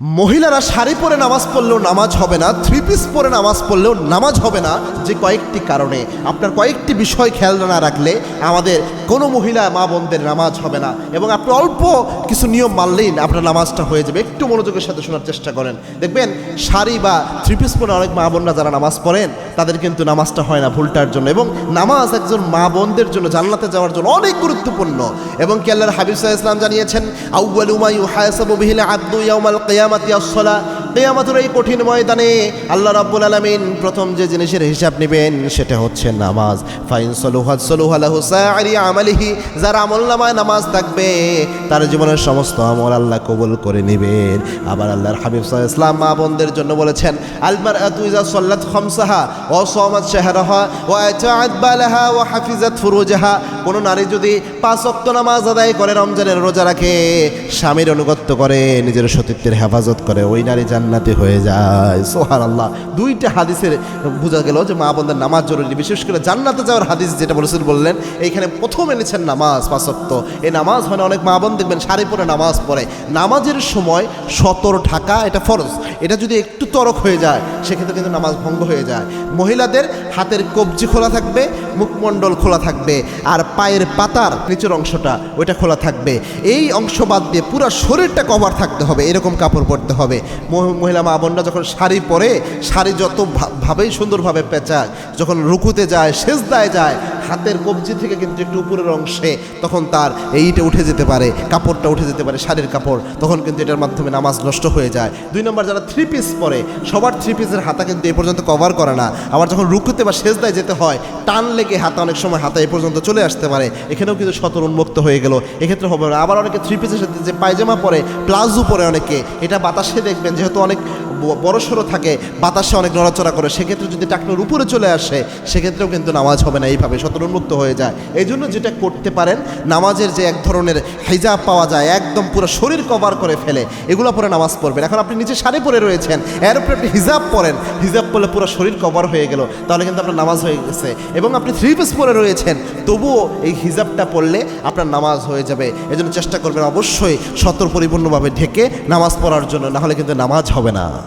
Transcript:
মহিলারা শাড়ি পরে নামাজ পড়লেও নামাজ হবে না থ্রি পিস পরে নামাজ পড়লেও নামাজ হবে না যে কয়েকটি কারণে। আপনার কয়েকটি বিষয় খেয়াল না রাখলে আমাদের কোনো মহিলা মা বোনদের নামাজ হবে না। এবং আপনি অল্প কিছু নিয়ম মানলেই আপনার নামাজটা হয়ে যাবে। একটু মনোযোগের সাথে শোনার চেষ্টা করেন। দেখবেন শাড়ি বা থ্রি পিস পরে অনেক মা বোনরা যারা নামাজ পড়েন, তাদের কিন্তু নামাজটা হয় না ভুলটার জন্য। এবং নামাজ একজন মা বোনদের জন্য জান্নাতে যাওয়ার জন্য অনেক গুরুত্বপূর্ণ। এবং কি আল্লাহর হাবিব ইসলাম জানিয়েছেন আউয়ালু মা ইউহাসাবু বিহিল আবদু ইয়াউমাল কিয়ামাতি আস-সালাহ কিয়ামতের এই কঠিন ময়দানে আল্লাহ রাব্বুল আলামিন প্রথম যে জিনিসের হিসাব নেবেন সেটা হচ্ছে নামাজ। ফাইন সলুহাত সলুহা লাহু সাইরি আমালিহি, যার আমলনামায় নামাজ থাকবে, তার জীবনের সমস্ত আমল আল্লাহ কবুল করে নেবেন। আবার আল্লাহর হাবিব আলাইহি ইসলাম মা বোনদের জন্য বলেছেন আলমার আতু ইজা সাল্লাত খামসাহা ও শাহরাহা ওয়া আতাআত বালাহা ওয়া হাফিজাত ফুরুজাহা। কোন নারী যদি পাঁচ ওয়াক্ত নামাজ আদায় করে, রমজানের রোজা রাখে, স্বামীর অনুগত্য করে, নিজের সতীত্বের হেফাজত করে, ওই নারী জান্নাতি হয়ে যায়। সোহার আল্লাহ দুইটা হাদিসের বোঝা গেল যে মা বোনদের নামাজ জরুরি। বিশেষ করে জান্নাতে যাওয়ার হাদিস যেটা বলেছেন, বললেন, এইখানে প্রথম এনেছেন নামাজ পাঁচক্ত এই নামাজ হয় না, অনেক মা বোন দেখবেন শাড়ি পরে নামাজ পড়ে। নামাজের সময় সতর ঢাকা এটা ফরজ। এটা যদি একটু তরক হয়ে যায়, সেক্ষেত্রে কিন্তু নামাজ ভঙ্গ হয়ে যায়। মহিলাদের হাতের কবজি খোলা থাকবে, মুখমণ্ডল খোলা থাকবে। আর পায়ের পাতার নিচের অংশটা, ওইটা খোলা থাকবে। এই অংশ বাদ দিয়ে পুরো শরীরটা কভার থাকতে হবে, এরকম কাপড় পরতে হবে। মহিলা মা বোনরা যখন শাড়ি পরে, শাড়ি যত ভাবেই সুন্দরভাবে পেঁচায়, যখন রুকুতে যায়, সেজদায় যায় হাতের কবজি থেকে কিন্তু একটু উপরের অংশে তখন তার এইটা উঠে যেতে পারে, কাপড়টা উঠে যেতে পারে, শাড়ির কাপড়, তখন কিন্তু এটার মাধ্যমে নামাজ নষ্ট হয়ে যায়। দুই নম্বর যারা থ্রি পিস পরে, সবার থ্রি পিসের হাতা কিন্তু এ পর্যন্ত কভার করে না। আবার যখন রুকুতে বা সেজদায় যেতে হয়, টান লেগে হাতা অনেক সময় হাতা এ পর্যন্ত চলে আসতে পারে। এখানেও কিন্তু সতর উন্মুক্ত হয়ে গেল। এক্ষেত্রে হবে না। আবার অনেকে থ্রি পিসের সাথে যে পায়জামা পরে, প্লাজো পরে অনেকে, এটা বাতাসে দেখবেন যেহেতু অনেক ব- বড়সড় থাকে, বাতাসে অনেক নড়াচড়া করে, সেক্ষেত্রে যদি টাকনোর উপরে চলে আসে, সেক্ষেত্রেও কিন্তু নামাজ হবে না এইভাবে সতর উন্মুক্ত হয়ে যায়। এই জন্য যেটা করতে পারেন, নামাজের যে এক ধরনের হিজাব পাওয়া যায়, একদম পুরো শরীর কভার করে ফেলে, এগুলো পরে নামাজ পড়বেন। এখন আপনি নিচে শাড়ি পরে রয়েছেন, এর উপরে আপনি হিজাব পরেন, হিজাব পরলে পুরো শরীর কভার হয়ে গেল, তাহলে কিন্তু আপনার নামাজ হয়ে গেছে। এবং আপনি থ্রি পিস পরে রয়েছেন, তবুও এই হিজাবটা পড়লে আপনার নামাজ হয়ে যাবে। এজন্য চেষ্টা করবেন অবশ্যই সতর পরিপূর্ণভাবে ঢেকে নামাজ পড়ার জন্য, নাহলে কিন্তু নামাজ হবে না।